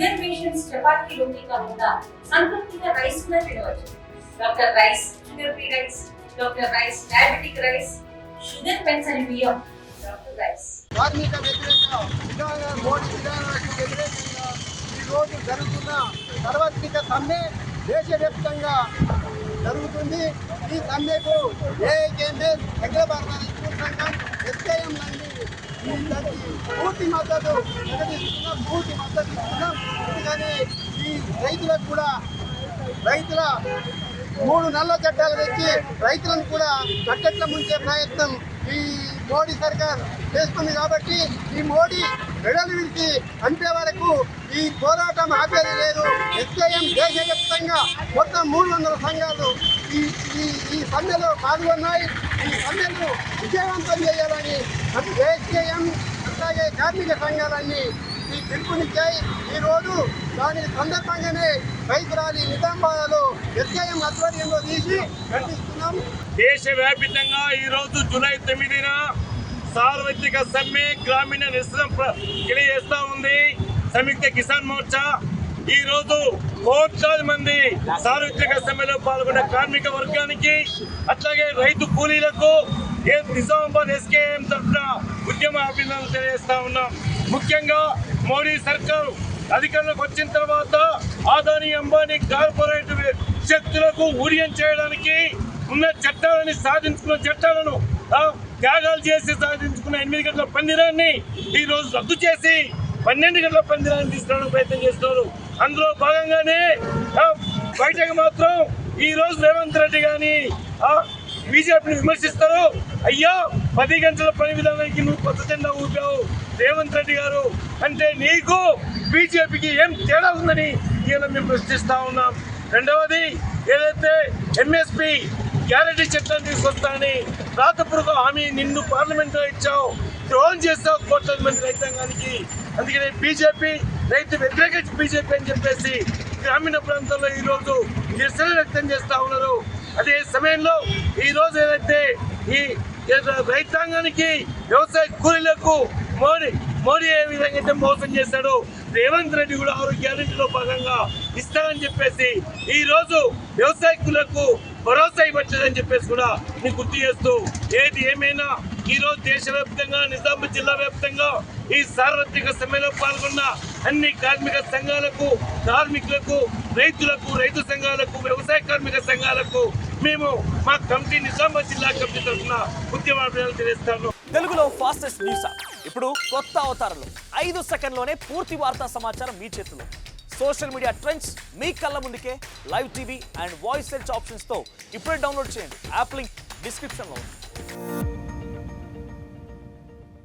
Sugar chapati చపాతీలోనే కాకుండా సంతృప్తిగా rice కూడా తినవచ్చు doctor rice sugar free rice doctor rice diabetic rice sugar pension బియ్యం డాక్టర్ రైస్ కార్మిక వ్యతిరేక విధాన మోడీ విధానాలకు వ్యతిరేకంగా ఈ జరుగుతున్న సర్వత్రిక సమ్మె దేశవ్యాప్తంగా జరుగుతుంది. ఈ సమ్మెకు ఏఐకేఎంఎస్ అఖిల భారత స్కూల్ సంఘం ఎస్కేఎం లాంటి పూర్తి మద్దతు ప్రకటిస్తున్న పూర్తి మద్దతు రైతులకు కూడా రైతుల మూడు నల్ల చట్టాలు తెచ్చి రైతులను కూడా కట్టెట్ల ముంచే ప్రయత్నం ఈ మోడీ సర్కార్ చేస్తుంది కాబట్టి ఈ మోడీ మెడలు విడిచి అంతే వరకు ఈ పోరాటం ఆపేది లేదు. ఎస్ఐఎం దేశవ్యాప్తంగా మొత్తం మూడు వందల సంఘాలు ఈ ఈ ఈ సమ్మెలో పాల్గొన్నాయి. ఈ సమ్మెను విజయవంతం చేయాలని ఎస్ఐఎం అట్లాగే కార్మిక సంఘాలన్నీ ఈ పిలుపునిచ్చాయి ఈ రోజు దాని సందర్భంగానే రైతు ర్యాలీ నిజామాబాద్లో ఎస్ఐఎం ఆధ్వర్యంలో తీసి ఖండిస్తున్నాం దేశవ్యాప్తంగా ఈ రోజు జూలై తొమ్మిదిన సార్వత్రిక సమ్మె గ్రామీణ నిరసన తెలియజేస్తా ఉంది. సంయుక్త కిసాన్ మోర్చా ఈ రోజు కోట్లాది మంది సార్వత్రిక సమ్మెలో పాల్గొన్న కార్మిక వర్గానికి అట్లాగే రైతు కూలీలకు ఏ నిజామాబాద్ ఎస్కేఎం తరఫున ఉద్యమ అభినందనలు తెలియజేస్తా ఉన్నాం. ముఖ్యంగా మోడీ సర్కారు అధికారంలోకి వచ్చిన తర్వాత ఆదాని అంబానీ కార్పొరేట్ శక్తులకు ఊరియం చేయడానికి ఉన్న చట్టాలని సాధించుకున్న చట్టాలను త్యాగాలు చేసి సాధించుకున్న ఎనిమిది గంటల పందిరాన్ని ఈ రోజు రద్దు చేసి పన్నెండు గంటల పందిరాన్ని తీసుకురావడానికి ప్రయత్నం చేస్తున్నారు. అందులో భాగంగానే బయటకు మాత్రం ఈ రోజు రేవంత్ రెడ్డి గాని బీజేపీని విమర్శిస్తారు. అయ్యా పది గంటల పని విధానానికి నువ్వు కొత్త జెండా ఊపావు. రేవంత్ రెడ్డి గారు అంటే నీకు బీజేపీకి ఏం తేడా ఉందని ఈయన మేము ప్రశ్నిస్తా ఉన్నాం. రెండవది ఏదైతే ఎంఎస్పి గ్యారంటీ చట్టాన్ని తీసుకొస్తానని రాతపూర్వక హామీ నిన్ను పార్లమెంట్లో ఇచ్చావు. ద్రోహం చేస్తావు కోట్లాది మంది రైతాంగానికి. అందుకనే బీజేపీ రైతు వ్యతిరేక బీజేపీ అని చెప్పేసి గ్రామీణ ప్రాంతాల్లో ఈరోజు నిరసన వ్యక్తం చేస్తూ ఉన్నారు. అదే సమయంలో ఈరోజు ఏదైతే ఈ రైతాంగానికి వ్యవసాయ కూలీలకు మోడీ మోడీ ఏ విధంగా అయితే మోసం చేశాడు రేవంత్ రెడ్డి కూడా ఆరు గ్యారెంటీలో భాగంగా ఇస్తారని చెప్పేసి ఈ రోజు వ్యవసాయకులకు భరోసా ఇవ్వట్లేదని చెప్పేసి కూడా నేను గుర్తు చేస్తూ ఏది ఏమైనా ఈ రోజు దేశవ్యాప్తంగా నిజామాబాద్ జిల్లా వ్యాప్తంగా ఈ సార్వత్రిక సమ్మెలో పాల్గొన్న అన్ని కార్మిక సంఘాలకు కార్మికులకు రైతులకు రైతు సంఘాలకు వ్యవసాయ కార్మిక సంఘాలకు మేము మా కమిటీ నిజామాబాద్ జిల్లా కమిటీ తరఫున ఉద్యమాభియాలు తెలియజేస్తాను. తెలుగులో ఫాస్టెస్ట్ న్యూస్ ఇప్పుడు కొత్త అవతారంలో. ఐదు సెకండ్లోనే పూర్తి వార్తా సమాచారం మీ చేతిలో. సోషల్ మీడియా ట్రెండ్స్ మీ కళ్ళ ముందుకే live TV and voice search ఆప్షన్స్తో ఇప్పుడే డౌన్లోడ్ చేయండి. యాప్ లింక్ డిస్క్రిప్షన్లో ఉంది.